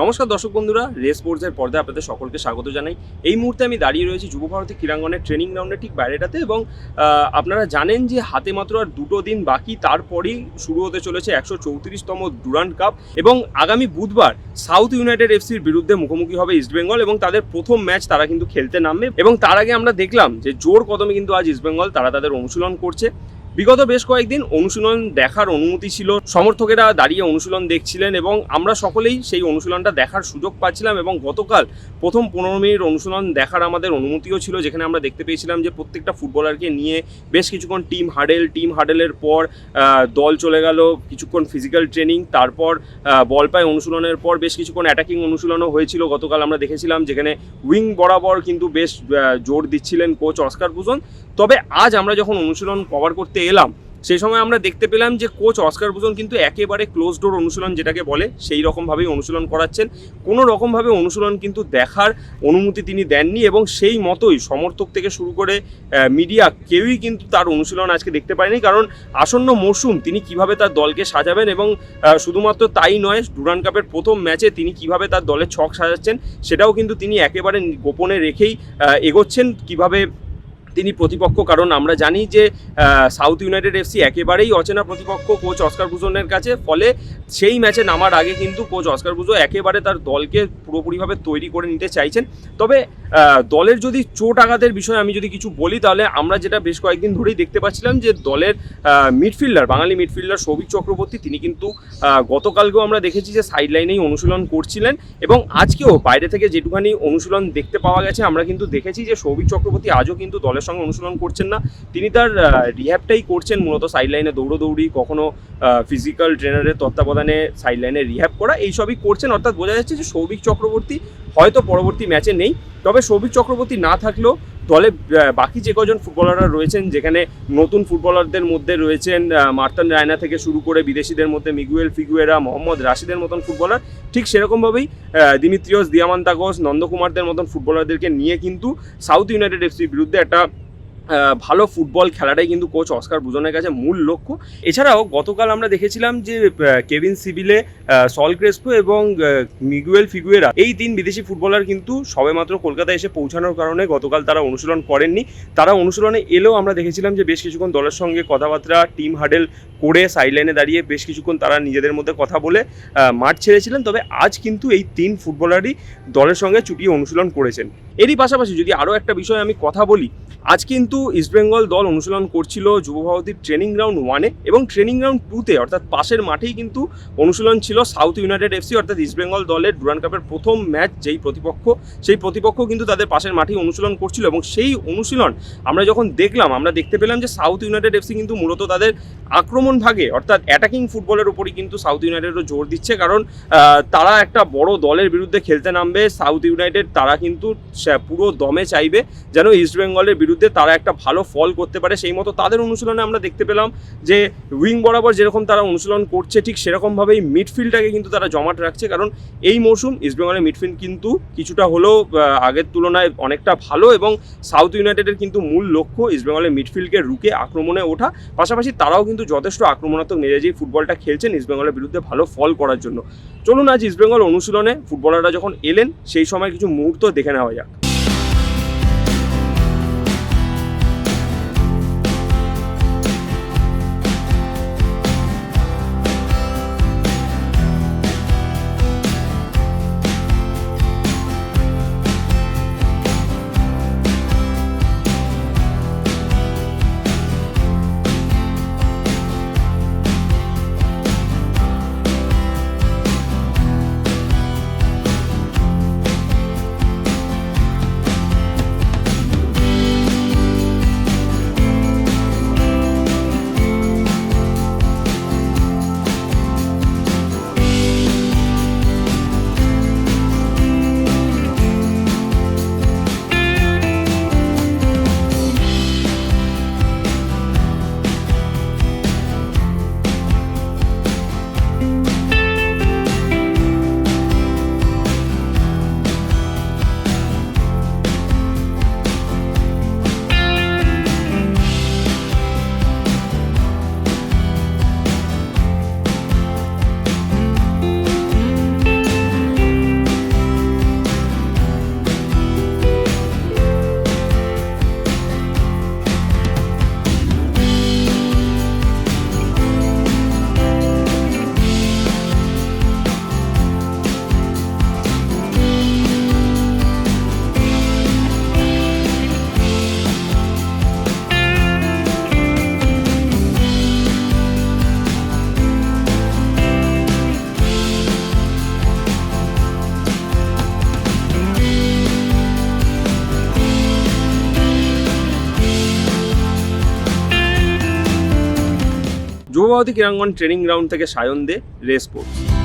নমস্কার দর্শক বন্ধুরা রেস স্পোর্টসের পর্দায় আপনাদের সকলকে স্বাগত জানাই। এই মুহূর্তে আমি দাঁড়িয়ে রয়েছি যুব ভারতী ক্রীড়াঙ্গনের ট্রেনিং গ্রাউন্ডের ঠিক বাইরেটাতে এবং আপনারা জানেন যে হাতে মাত্র আর দুটো দিন বাকি, তারপরেই শুরু হতে চলেছে একশো চৌত্রিশতম ডুরান্ট কাপ এবং আগামী বুধবার সাউথ ইউনাইটেড এফসির বিরুদ্ধে মুখোমুখি হবে ইস্টবেঙ্গল এবং তাদের প্রথম ম্যাচ তারা কিন্তু খেলতে নামবে এবং তার আগে আমরা দেখলাম যে জোর কদমে কিন্তু আজ ইস্টবেঙ্গল তারা তাদের অনুশীলন করছে। বিগত বেশ কয়েকদিন অনুশীলন দেখার অনুমতি ছিল। সমর্থকেরা দাঁড়িয়ে অনুশীলন দেখছিলেন এবং আমরা সকলেই সেই অনুশীলনটা দেখার সুযোগ পাচ্ছিলাম এবং গতকাল প্রথম পনেরো মিনিট অনুশীলন দেখার আমাদের অনুমতিও ছিল। যেখানে আমরা দেখতে পেয়েছিলাম যে প্রত্যেকটা ফুটবলারকে নিয়ে বেশ কিছুক্ষণ টিম হাডেল, টিম হাডেলের পর দল চলে গেল, কিছুক্ষণ ফিজিক্যাল ট্রেনিং তারপর বল পায় অনুশীলনের পর বেশ কিছুক্ষণ অ্যাটাকিং অনুশীলনও হয়েছিল। গতকাল আমরা দেখেছিলাম যেখানে উইং বরাবর কিন্তু বেশ জোর দিচ্ছিলেন কোচ অস্কার ভূষণ। তবে আজ আমরা যখন অনুশীলন কভার করতে এলাম, সেই সময় আমরা দেখতে পেলাম যে কোচ অস্কার ভূষণ কিন্তু একেবারে ক্লোজ ডোর অনুশীলন যেটাকে বলে, সেই রকমভাবেই অনুশীলন করাচ্ছেন। কোনো রকমভাবে অনুশীলন কিন্তু দেখার অনুমতি তিনি দেননি এবং সেই মতোই সমর্থক থেকে শুরু করে মিডিয়া কেউই কিন্তু তার অনুশীলন আজকে দেখতে পায়নি কারণ আসন্ন মরশুম তিনি কীভাবে তার দলকে সাজাবেন এবং শুধুমাত্র তাই নয় ডুরান কাপের প্রথম ম্যাচে তিনি কীভাবে তার দলের ছক সাজাচ্ছেন, সেটাও কিন্তু তিনি একেবারে গোপনে রেখেই এগোচ্ছেন। কীভাবে তিনি প্রতিপক্ষ, কারণ আমরা জানি যে সাউথ ইউনাইটেড এফসি একেবারেই অচেনা প্রতিপক্ষ কোচ অস্কার ভূষণের কাছে। ফলে সেই ম্যাচে নামার আগে কিন্তু কোচ অস্কার ভূষণ একেবারে তার দলকে পুরোপুরিভাবে তৈরি করে নিতে চাইছেন। তবে দলের যদি চোট আঘাতের বিষয়ে আমি যদি কিছু বলি, তাহলে আমরা যেটা বেশ কয়েকদিন ধরেই দেখতে পাচ্ছিলাম যে, দলের মিডফিল্ডার বাঙালি মিডফিল্ডার সৌভিক চক্রবর্তী, তিনি কিন্তু গতকালকেও আমরা দেখেছি যে সাইড লাইনেই অনুশীলন করছিলেন। এবং আজকেও বাইরে থেকে যেটুখানি অনুশীলন দেখতে পাওয়া গেছে, আমরা কিন্তু দেখেছি যে, সৌভিক চক্রবর্তী আজও কিন্তু দলের সঙ্গে অনুশীলন করছেন না। তিনি তার রিহ্যাবটাই করছেন মূলত সাইড লাইনে দৌড়োদৌড়ি, কখনো ফিজিক্যাল ট্রেনারের তত্ত্বাবধানে সাইডলাইনে রিহ্যাব করা এইসবই করছেন। অর্থাৎ বোঝা যাচ্ছে যে সৌভিক চক্রবর্তী হয়তো পরবর্তী ম্যাচে নেই। তবে সৌভিক চক্রবর্তী না থাকলেও দলে বাকি যে কজন ফুটবলাররা রয়েছেন, যেখানে নতুন ফুটবলারদের মধ্যে রয়েছেন মার্তান রায়না থেকে শুরু করে বিদেশিদের মধ্যে মিগুয়েল ফিগুয়েরা, মোহাম্মদ রাশিদের মতন ফুটবলার, ঠিক সেরকমভাবেই দিমিত্রিয়স দিয়ামান্তাগোস, নন্দকুমারদের মতন ফুটবলারদেরকে নিয়ে কিন্তু সাউথ ইউনাইটেড এফসির বিরুদ্ধে একটা ভালো ফুটবল খেলাটাই কিন্তু কোচ অস্কার বুজনের কাছে মূল লক্ষ্য। এছাড়াও গতকাল আমরা দেখেছিলাম যে কেভিন সিবিলে আহ, সল ক্রেসপো এবং মিগুয়েল ফিগুয়েরা এই তিন বিদেশি ফুটবলার কিন্তু সবেমাত্র কলকাতায় এসে পৌঁছানোর কারণে গতকাল তারা অনুশীলন করেননি। তারা অনুশীলনে এলেও আমরা দেখেছিলাম যে বেশ কিছুক্ষণ দলের সঙ্গে কথাবার্তা টিম হাডেল করে সাইডলাইনে দাঁড়িয়ে বেশ কিছুক্ষণ তারা নিজেদের মধ্যে কথা বলে মাঠ ছেড়েছিলেন। তবে আজ কিন্তু এই তিন ফুটবলারই দলের সঙ্গে চুটিয়ে অনুশীলন করেছেন। এরই পাশাপাশি যদি আরও একটা বিষয় আমি কথা বলি আজ কিন্তু ইস্টবেঙ্গল দল অনুশীলন করছিল যুব ভারতীর ট্রেনিং গ্রাউন্ড ওয়ানে এবং ট্রেনিং গ্রাউন্ড টুতে অর্থাৎ পাশের মাঠেই কিন্তু অনুশীলন ছিল সাউথ ইউনাইটেড এফসি অর্থাৎ ইস্টবেঙ্গল দলের ডুরান কাপের প্রথম ম্যাচ যেই প্রতিপক্ষ, সেই প্রতিপক্ষ কিন্তু তাদের পাশের মাঠেই অনুশীলন করছিল এবং সেই অনুশীলন আমরা যখন দেখলাম, আমরা দেখতে পেলাম যে সাউথ ইউনাইটেড এফসি কিন্তু মূলত তাদের আক্রমণ ভাগে, অর্থাৎ অ্যাটাকিং ফুটবলের উপরই কিন্তু সাউথ ইউনাইটেডও জোর দিচ্ছে। কারণ তারা একটা বড় দলের বিরুদ্ধে খেলতে নামবে। সাউথ ইউনাইটেড তারা কিন্তু পুরো দমে চাইবে যেন ইস্টবেঙ্গলের বিরুদ্ধে তারা একটা ভালো ফল করতে পারে। সেই মতো তাদের অনুশীলনে আমরা দেখতে পেলাম যে উইং বরাবর যেরকম তারা অনুশীলন করছে, ঠিক সেরকমভাবেই মিডফিল্ডটাকে কিন্তু তারা জমাট রাখছে। কারণ, এই মৌসুম ইস্টবেঙ্গলের মিডফিল্ড কিন্তু কিছুটা হলেও আগের তুলনায় অনেকটা ভালো এবং সাউথ ইউনাইটেডের কিন্তু মূল লক্ষ্য ইস্টবেঙ্গলের মিডফিল্ডকে রুকে আক্রমণে ওঠা। পাশাপাশি তারাও কিন্তু যথেষ্ট আক্রমণাত্মক মেজাজেই ফুটবলটা খেলছেন ইস্টবেঙ্গলের বিরুদ্ধে ভালো ফল করার জন্য। চলুন আজ ইস্টবেঙ্গল অনুশীলনে ফুটবলাররা যখন এলেন, সেই সময় কিছু মুহূর্ত দেখে নেওয়া যাক। যুবভারতী ক্রীড়াঙ্গন ট্রেনিং গ্রাউন্ড থেকে সায়ন দে রেস স্পোর্টস